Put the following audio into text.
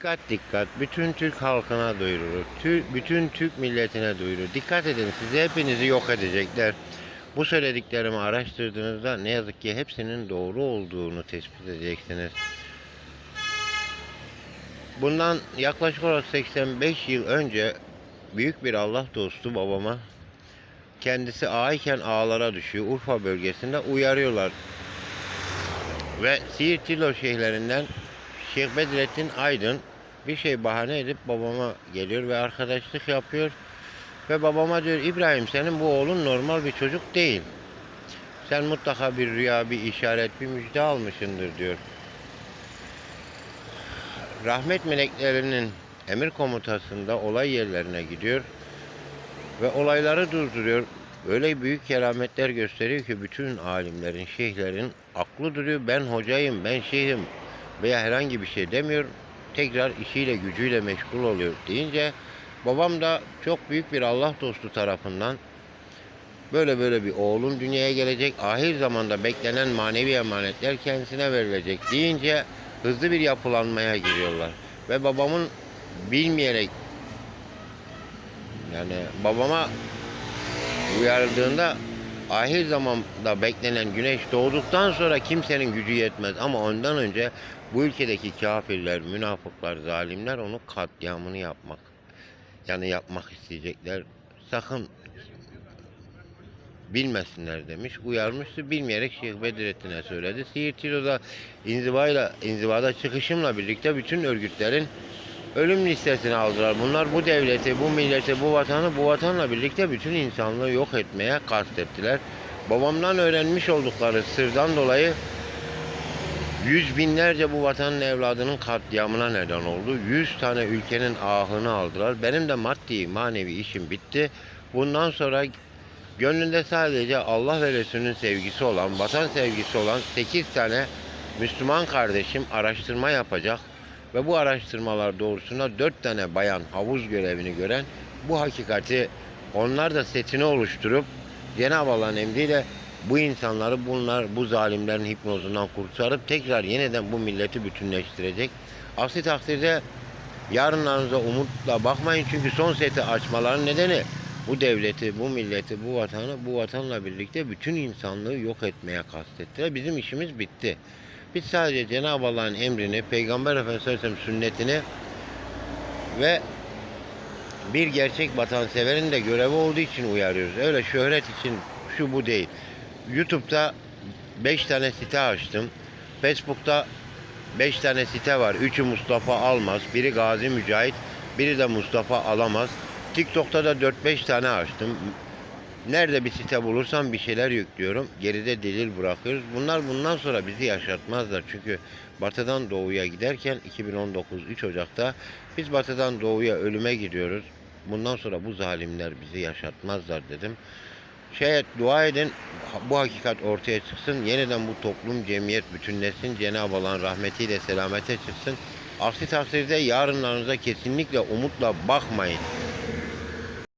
Dikkat dikkat. Bütün Türk halkına duyurulur. Tü- bütün Türk milletine duyurulur. Dikkat edin sizi hepinizi yok edecekler. Bu söylediklerimi araştırdığınızda ne yazık ki hepsinin doğru olduğunu tespit edeceksiniz. Bundan yaklaşık olarak 85 yıl önce büyük bir Allah dostu babama kendisi ağayken ağlara düşüyor. Urfa bölgesinde uyarıyorlar. Ve Siirt Tilo şeyhlerinden Şeyh Bedrettin Aydın bir şey bahane edip babama geliyor ve arkadaşlık yapıyor. Ve babama diyor İbrahim senin bu oğlun normal bir çocuk değil. Sen mutlaka bir rüya, bir işaret, bir müjde almışındır diyor. Rahmet meleklerinin emir komutasında olay yerlerine gidiyor ve olayları durduruyor. Öyle büyük kerametler gösteriyor ki bütün alimlerin, şeyhlerin aklı duruyor. Ben hocayım, ben şeyhim veya herhangi bir şey demiyor. Tekrar işiyle gücüyle meşgul oluyor deyince babam da çok büyük bir Allah dostu tarafından böyle böyle bir oğlun dünyaya gelecek. Ahir zamanda beklenen manevi emanetler kendisine verilecek deyince hızlı bir yapılanmaya giriyorlar. Ve babamın bilmeyerek yani babama uyardığında ahir zamanda beklenen güneş doğduktan sonra kimsenin gücü yetmez. Ama ondan önce bu ülkedeki kafirler, münafıklar, zalimler onu katliamını yapmak. Yani yapmak isteyecekler. Sakın bilmesinler demiş. Uyarmıştı. Bilmeyerek Şeyh Bedrettin'e söyledi. Siirt Tilo'da inzivayla, inzivada çıkışımla birlikte bütün örgütlerin ölüm listesine aldılar. Bunlar bu devleti, bu milleti, bu vatanı, bu vatanla birlikte bütün insanlığı yok etmeye kastettiler. Babamdan öğrenmiş oldukları sırdan dolayı yüz binlerce bu vatanın evladının katliamına neden oldu. Yüz tane ülkenin ahını aldılar. Benim de maddi, manevi işim bitti. Bundan sonra gönlünde sadece Allah ve Resulünün sevgisi olan, vatan sevgisi olan 8 tane Müslüman kardeşim araştırma yapacak ve bu araştırmalar doğrusunda 4 tane bayan havuz görevini gören bu hakikati onlar da setini oluşturup Cenab-ı Allah'ın emriyle bu insanları bunlar bu zalimlerin hipnozundan kurtarıp tekrar yeniden bu milleti bütünleştirecek. Aksi takdirde yarınlarınıza umutla bakmayın çünkü son seti açmaların nedeni bu devleti, bu milleti, bu vatanı, bu vatanla birlikte bütün insanlığı yok etmeye kastettiler. Bizim işimiz bitti. Biz sadece Cenab-ı Allah'ın emrini, Peygamber Efendimiz sallallahu aleyhi ve sellem sünnetini ve bir gerçek vatanseverin de görevi olduğu için uyarıyoruz. Öyle şöhret için şu bu değil. YouTube'da 5 tane site açtım. Facebook'ta 5 tane site var. Üçü Mustafa Almaz, biri Gazi Mücahit, biri de Mustafa Alamaz. TikTok'ta da 4-5 tane açtım. Nerede bir site bulursam bir şeyler yüklüyorum. Geride delil bırakıyoruz. Bunlar bundan sonra bizi yaşatmazlar. Çünkü batıdan doğuya giderken 2019 3 Ocak'ta biz batıdan doğuya ölüme gidiyoruz. Bundan sonra bu zalimler bizi yaşatmazlar dedim. Şey dua edin bu hakikat ortaya çıksın. Yeniden bu toplum cemiyet bütünleşsin. Cenab-ı Allah'ın rahmetiyle selamete çıksın. Aksi takdirde yarınlarınıza kesinlikle umutla bakmayın.